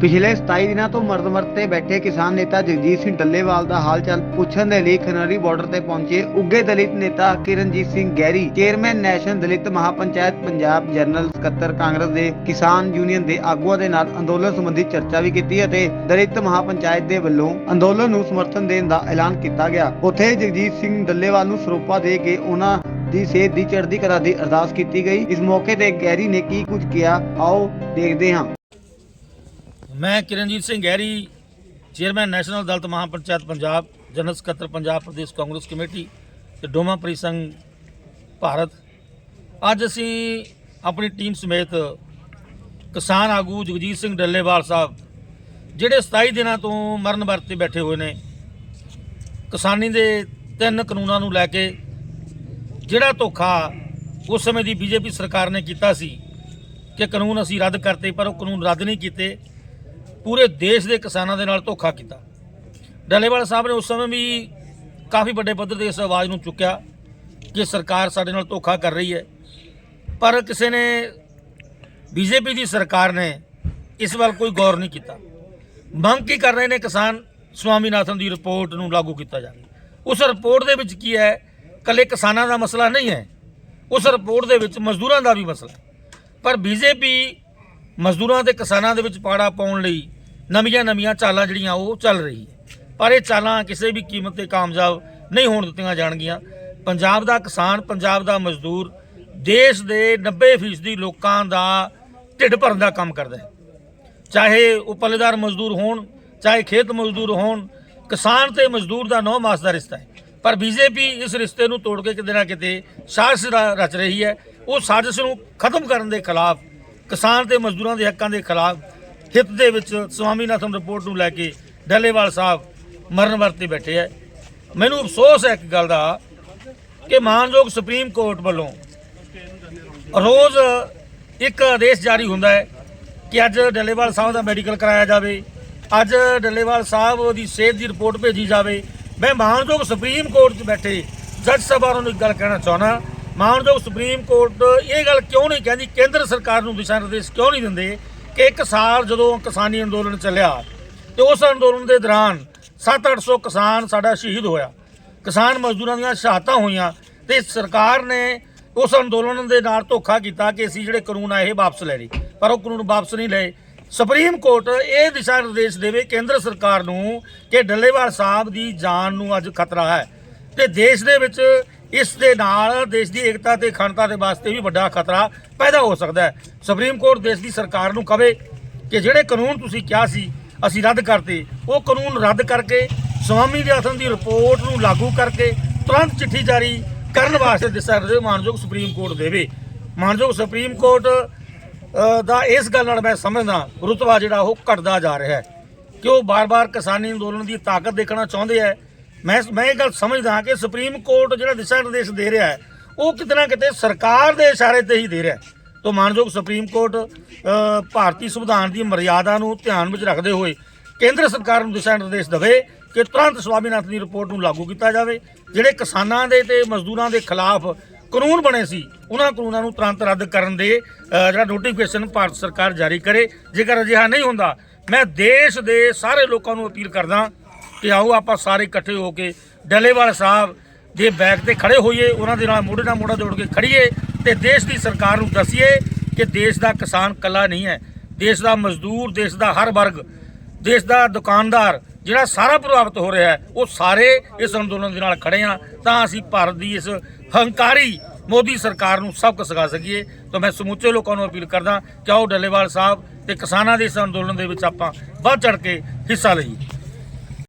ਪਿਛਲੇ 27 ਦਿਨਾਂ ਤੋਂ ਮਰਦ ਮਰਦ ਤੇ ਬੈਠੇ ਕਿਸਾਨ ਨੇਤਾ ਜਗਜੀਤ ਸਿੰਘ ਡੱਲੇਵਾਲ ਦਾ ਹਾਲ ਚਾਲ ਪੁੱਛਣ ਦੇ ਲਈ ਖਨਰੀ ਬਾਰਡਰ ਤੇ ਪਹੁੰਚੇ ਉੱਗੇ ਦਲਿਤ ਨੇਤਾ Kiranjit Singh Garry chairman national Dalit Mahapanchayat Punjab general ਸਕੱਤਰ ਕਾਂਗਰਸ ਦੇ ਕਿਸਾਨ ਯੂਨੀਅਨ ਦੇ ਆਗੂਆਂ ਦੇ ਨਾਲ ਅੰਦੋਲਨ ਸੰਬੰਧੀ ਚਰਚਾ ਵੀ ਕੀਤੀ ਅਤੇ ਦਲਿਤ ਮਹਾਪੰਚਾਇਤ ਦੇ ਵੱਲੋਂ ਅੰਦੋਲਨ ਨੂੰ ਸਮਰਥਨ ਦੇਣ ਦਾ ਐਲਾਨ ਕੀਤਾ ਗਿਆ। ਉੱਥੇ ਜਗਜੀਤ ਸਿੰਘ ਡੱਲੇਵਾਲ ਨੂੰ ਸਰੋਪਾ ਦੇ ਕੇ ਉਹਨਾਂ ਦੀ ਸਿਹਤ ਦੀ ਚੜ੍ਹਦੀ ਕਲਾ ਦੀ ਅਰਦਾਸ ਕੀਤੀ ਗਈ। ਇਸ ਮੌਕੇ ਤੇ ਗੈਰੀ ਨੇ ਕੀ ਕੁਝ ਕਿਹਾ, ਆਓ ਦੇਖਦੇ ਹਾਂ। ਮੈਂ Kiranjit Singh Gehri, chairman national Dalit Mahapanchayat Punjab, general ਸਕੱਤਰ ਪੰਜਾਬ ਪ੍ਰਦੇਸ਼ ਕਾਂਗਰਸ ਕਮੇਟੀ ਤੇ ਡੋਮਾ ਪਰਿਸੰਘ ਭਾਰਤ। ਅੱਜ ਅਸੀਂ ਆਪਣੀ ਟੀਮ ਸਮੇਤ ਕਿਸਾਨ ਆਗੂ ਜਗਜੀਤ ਸਿੰਘ ਡੱਲੇਵਾਲ ਸਾਹਿਬ, ਜਿਹੜੇ 27 ਦਿਨਾਂ ਤੋਂ ਮਰਨ ਵਰਤੇ ਬੈਠੇ ਹੋਏ ਨੇ, ਕਿਸਾਨੀ ਦੇ ਤਿੰਨ ਕਾਨੂੰਨਾਂ ਨੂੰ ਲੈ ਕੇ ਜਿਹੜਾ ਧੋਖਾ ਉਸ ਸਮੇਂ ਦੀ ਬੀਜੇਪੀ ਸਰਕਾਰ ਨੇ ਕੀਤਾ ਸੀ ਕਿ ਕਾਨੂੰਨ ਅਸੀਂ ਰੱਦ ਕਰਤੇ ਪਰ ਉਹ ਕਾਨੂੰਨ ਰੱਦ ਨਹੀਂ ਕੀਤੇ। ਪੂਰੇ ਦੇਸ਼ ਦੇ ਕਿਸਾਨਾਂ ਦੇ ਨਾਲ ਧੋਖਾ ਕੀਤਾ। ਡੱਲੇਵਾਲ ਸਾਹਿਬ ਨੇ ਉਸ ਸਮੇਂ ਵੀ ਕਾਫੀ ਵੱਡੇ ਪੱਧਰ ਤੇ ਇਸ ਆਵਾਜ਼ ਨੂੰ ਚੁੱਕਿਆ ਕਿ ਸਰਕਾਰ ਸਾਡੇ ਨਾਲ ਧੋਖਾ ਕਰ ਰਹੀ ਹੈ। ਪਰ ਕਿਸੇ ਨੇ, ਬੀਜੇਪੀ ਦੀ ਸਰਕਾਰ ਨੇ ਇਸ ਵੱਲ ਕੋਈ ਗੌਰ ਨਹੀਂ ਕੀਤਾ। ਮੰਗ ਕੀ ਕਰ ਰਹੇ ਨੇ ਕਿਸਾਨ ਸਵਾਮੀਨਾਥਨ ਦੀ ਰਿਪੋਰਟ ਨੂੰ ਲਾਗੂ ਕੀਤਾ ਜਾਵੇ। ਉਸ ਰਿਪੋਰਟ ਦੇ ਵਿੱਚ ਕੀ ਹੈ ਕੱਲੇ ਕਿਸਾਨਾਂ ਦਾ ਮਸਲਾ ਨਹੀਂ ਹੈ, ਉਸ ਰਿਪੋਰਟ ਦੇ ਵਿੱਚ ਮਜ਼ਦੂਰਾਂ ਦਾ ਵੀ ਮਸਲਾ ਹੈ। ਪਰ ਬੀਜੇਪੀ ਮਜ਼ਦੂਰਾਂ ਤੇ ਕਿਸਾਨਾਂ ਦੇ ਵਿੱਚ ਪਾੜਾ ਪਾਉਣ ਲਈ ਨਵੀਆਂ ਨਵੀਆਂ ਚਾਲਾਂ ਜਿਹੜੀਆਂ ਉਹ ਚੱਲ ਰਹੀ ਹੈ। ਪਰ ਇਹ ਚਾਲਾਂ ਕਿਸੇ ਵੀ ਕੀਮਤ ਤੇ ਕਾਮਯਾਬ ਨਹੀਂ ਹੋਣ ਦਿੱਤੀਆਂ ਜਾਣਗੀਆਂ। ਪੰਜਾਬ ਦਾ ਕਿਸਾਨ, ਪੰਜਾਬ ਦਾ ਮਜ਼ਦੂਰ ਦੇਸ਼ ਦੇ 90% ਲੋਕਾਂ ਦਾ ਢਿੱਡ ਭਰਨ ਦਾ ਕੰਮ ਕਰਦਾ ਹੈ। ਚਾਹੇ ਉਹ ਪੱਲੇਦਾਰ ਮਜ਼ਦੂਰ ਹੋਣ, ਚਾਹੇ ਖੇਤ ਮਜ਼ਦੂਰ ਹੋਣ, ਕਿਸਾਨ ਤੇ ਮਜ਼ਦੂਰ ਦਾ ਨੌ ਮਾਸ ਦਾ ਰਿਸ਼ਤਾ ਹੈ। ਪਰ ਬੀਜੇਪੀ ਇਸ ਰਿਸ਼ਤੇ ਨੂੰ ਤੋੜ ਕੇ ਕਿਤੇ ਨਾ ਕਿਤੇ ਸਾਜ਼ਿਸ਼ ਰ- ਰਚ ਰਹੀ ਹੈ। ਉਹ ਸਾਜ਼ਿਸ਼ ਨੂੰ ਖਤਮ ਕਰਨ ਦੇ ਖਿਲਾਫ, ਕਿਸਾਨ ਤੇ ਮਜ਼ਦੂਰਾਂ ਦੇ ਹੱਕਾਂ ਦੇ ਖਿਲਾਫ ਹਿੱਤ ਦੇ ਵਿੱਚ ਸਵਾਮੀਨਾਥਨ ਰਿਪੋਰਟ ਨੂੰ ਲੈ ਕੇ ਡੱਲੇਵਾਲ ਸਾਹਿਬ ਮਰਨ ਵਰਤੇ ਬੈਠੇ ਹੈ ਮੈਨੂੰ ਅਫਸੋਸ ਹੈ ਇੱਕ ਗੱਲ ਦਾ ਕਿ ਮਾਨਯੋਗ ਸੁਪਰੀਮ ਕੋਰਟ ਵੱਲੋਂ ਰੋਜ਼ ਇੱਕ ਆਦੇਸ਼ ਜਾਰੀ ਹੁੰਦਾ ਹੈ ਕਿ ਅੱਜ ਡੱਲੇਵਾਲ ਸਾਹਿਬ ਦਾ ਮੈਡੀਕਲ ਕਰਾਇਆ ਜਾਵੇ, ਅੱਜ ਡੱਲੇਵਾਲ ਸਾਹਿਬ ਦੀ ਸਿਹਤ ਦੀ ਰਿਪੋਰਟ ਭੇਜੀ ਜਾਵੇ। ਮੈਂ ਮਾਨਯੋਗ ਸੁਪਰੀਮ ਕੋਰਟ 'ਚ ਬੈਠੇ ਜੱਜ ਸਭਾ ਨੂੰ ਇੱਕ ਗੱਲ ਕਹਿਣਾ ਚਾਹਣਾ ਮਾਨਯੋਗ ਸੁਪਰੀਮ ਕੋਰਟ ਇਹ ਗੱਲ ਕਿਉਂ ਨਹੀਂ ਕਹਿੰਦੀ, ਕੇਂਦਰ ਸਰਕਾਰ ਨੂੰ ਦਿਸ਼ਾ ਨਿਰਦੇਸ਼ ਕਿਉਂ ਨਹੀਂ ਦਿੰਦੇ? ਕਿ ਇੱਕ ਸਾਲ ਜਦੋਂ ਕਿਸਾਨੀ ਅੰਦੋਲਨ ਚੱਲਿਆ ਤੇ ਉਸ ਅੰਦੋਲਨ ਦੇ ਦੌਰਾਨ 7-800 ਕਿਸਾਨ ਸਾਡਾ ਸ਼ਹੀਦ ਹੋਇਆ। ਕਿਸਾਨ ਮਜ਼ਦੂਰਾਂ ਦੀਆਂ ਸ਼ਹਾਦਤਾਂ ਹੋਈਆਂ ਤੇ ਸਰਕਾਰ ਨੇ ਉਸ ਅੰਦੋਲਨ ਦੇ ਨਾਲ ਧੋਖਾ ਕੀਤਾ ਕਿ ਅਸੀਂ ਜਿਹੜੇ ਕਾਨੂੰਨ ਆ, ਇਹ ਵਾਪਸ ਲੈ ਲਈ ਪਰ ਉਹ ਕਾਨੂੰਨ ਵਾਪਸ ਨਹੀਂ ਲਏ। ਸੁਪਰੀਮ ਕੋਰਟ ਇਹ ਦਿਸ਼ਾ ਨਿਰਦੇਸ਼ ਦੇਵੇ ਕੇਂਦਰ ਸਰਕਾਰ ਨੂੰ ਕਿ ਡੱਲੇਵਾਲ ਸਾਹਿਬ ਦੀ ਜਾਨ ਨੂੰ ਅੱਜ ਖਤਰਾ ਹੈ। ਤੇ ਦੇਸ਼ ਦੇ ਵਿੱਚ ਇਸ ਦੇ ਨਾਲ ਦੇਸ਼ ਦੀ ਏਕਤਾ ਤੇ ਅਖੰਡਤਾ ਦੇ ਵਾਸਤੇ ਵੀ ਵੱਡਾ ਖਤਰਾ ਪੈਦਾ ਹੋ ਸਕਦਾ ਹੈ। ਸੁਪਰੀਮ ਕੋਰਟ ਦੇਸ਼ ਦੀ ਸਰਕਾਰ ਨੂੰ ਕਵੇ ਕਿ ਜਿਹੜੇ ਕਾਨੂੰਨ ਤੁਸੀਂ ਕਿਹਾ ਸੀ, ਅਸੀਂ ਰੱਦ ਕਰਤੇ। ਉਹ ਕਾਨੂੰਨ ਰੱਦ ਕਰਕੇ ਸਵਾਮੀ ਦੇ ਆਸਨ ਦੀ ਰਿਪੋਰਟ ਨੂੰ ਲਾਗੂ ਕਰਕੇ ਤੁਰੰਤ ਚਿੱਠੀ ਜਾਰੀ ਕਰਨ ਵਾਸਤੇ ਦਿਸ਼ਾ ਨਿਰਦੇਸ਼ ਮਾਨਯੋਗ ਸੁਪਰੀਮ ਕੋਰਟ ਦੇਵੇ। ਮਾਨਯੋਗ ਸੁਪਰੀਮ ਕੋਰਟ ਦਾ ਇਸ ਗੱਲ ਨਾਲ ਮੈਂ ਸਮਝਦਾ, ਰੁਤਬਾ ਜਿਹੜਾ ਉਹ ਘਟਦਾ ਜਾ ਰਿਹਾ ਹੈ ਕਿ ਉਹ ਬਾਰ-ਬਾਰ ਕਿਸਾਨੀ ਅੰਦੋਲਨ ਦੀ ਤਾਕਤ ਦੇਖਣਾ ਚਾਹੁੰਦੇ ਹੈ। ਮੈਂ ਮੈਂ ਇਹ ਗੱਲ ਸਮਝਦਾ ਕਿ ਸੁਪਰੀਮ ਕੋਰਟ ਜਿਹੜਾ ਦਿਸ਼ਾ ਨਿਰਦੇਸ਼ ਦੇ ਰਿਹਾ ਹੈ, ਉਹ ਕਿਤੇ ਨਾ ਕਿਤੇ ਸਰਕਾਰ ਦੇ ਇਸ਼ਾਰੇ ਤੇ ਹੀ ਦੇ ਰਿਹਾ ਹੈ। ਤੋਂ ਮਾਨਯੋਗ ਸੁਪਰੀਮ ਕੋਰਟ ਭਾਰਤੀ ਸੰਵਿਧਾਨ ਦੀ ਮਰਿਆਦਾ ਨੂੰ ਧਿਆਨ ਵਿੱਚ ਰੱਖਦੇ ਹੋਏ ਕੇਂਦਰ ਸਰਕਾਰ ਨੂੰ ਦਿਸ਼ਾ ਨਿਰਦੇਸ਼ ਦੇਵੇ ਕਿ ਤੁਰੰਤ ਸਵਾਮੀਨਾਥਨ ਦੀ ਰਿਪੋਰਟ ਨੂੰ ਲਾਗੂ ਕੀਤਾ ਜਾਵੇ। ਜਿਹੜੇ ਕਿਸਾਨਾਂ ਦੇ ਤੇ ਮਜ਼ਦੂਰਾਂ ਦੇ ਖਿਲਾਫ ਕਾਨੂੰਨ ਬਣੇ ਸੀ, ਉਹਨਾਂ ਕਾਨੂੰਨਾਂ ਨੂੰ ਤੁਰੰਤ ਰੱਦ ਕਰਨ ਦੇ ਜਿਹੜਾ ਨੋਟੀਫਿਕੇਸ਼ਨ ਭਾਰਤ ਸਰਕਾਰ ਜਾਰੀ ਕਰੇ। ਜੇਕਰ ਅਜਿਹਾ ਨਹੀਂ ਹੁੰਦਾ, ਮੈਂ ਦੇਸ਼ ਦੇ ਸਾਰੇ ਲੋਕਾਂ ਨੂੰ ਅਪੀਲ ਕਰਦਾ ਕਿ ਆਓ ਆਪਾਂ ਸਾਰੇ ਇਕੱਠੇ ਹੋ ਕੇ ਡੱਲੇਵਾਲ ਸਾਹਿਬ ਦੇ ਬੈਕ ਤੇ ਖੜੇ ਹੋਈਏ, ਉਹਨਾਂ ਦੇ ਨਾਲ ਮੋਢੇ ਨਾਲ ਮੋਢਾ ਜੋੜ ਕੇ ਖੜੀਏ ਤੇ ਦੇਸ਼ ਦੀ ਸਰਕਾਰ ਨੂੰ ਦੱਸੀਏ ਕਿ ਦੇਸ਼ ਦਾ ਕਿਸਾਨ ਕੱਲਾ ਨਹੀਂ ਹੈ। ਦੇਸ਼ ਦਾ ਮਜ਼ਦੂਰ, ਦੇਸ਼ ਦਾ ਹਰ ਵਰਗ, ਦੇਸ਼ ਦਾ ਦੁਕਾਨਦਾਰ ਜਿਹੜਾ ਸਾਰਾ ਪ੍ਰਭਾਵਿਤ ਹੋ ਰਿਹਾ ਹੈ, ਉਹ ਸਾਰੇ ਇਸ ਅੰਦੋਲਨ ਦੇ ਨਾਲ ਖੜੇ ਆ ਤਾਂ ਅਸੀਂ ਭਾਰਤ ਦੀ ਇਸ ਹੰਕਾਰੀ ਮੋਦੀ ਸਰਕਾਰ ਨੂੰ ਸਬਕ ਸਿਖਾ ਸਕੀਏ। ਤਾਂ ਮੈਂ ਸਮੁੱਚੇ ਲੋਕਾਂ ਨੂੰ ਅਪੀਲ ਕਰਦਾ ਕਿ ਆਓ ਡੱਲੇਵਾਲ ਸਾਹਿਬ ਤੇ ਕਿਸਾਨਾਂ ਦੇ ਇਸ ਅੰਦੋਲਨ ਦੇ ਵਿੱਚ ਆਪਾਂ ਵੱਧ ਚੜ ਕੇ ਹਿੱਸਾ ਲਈਏ।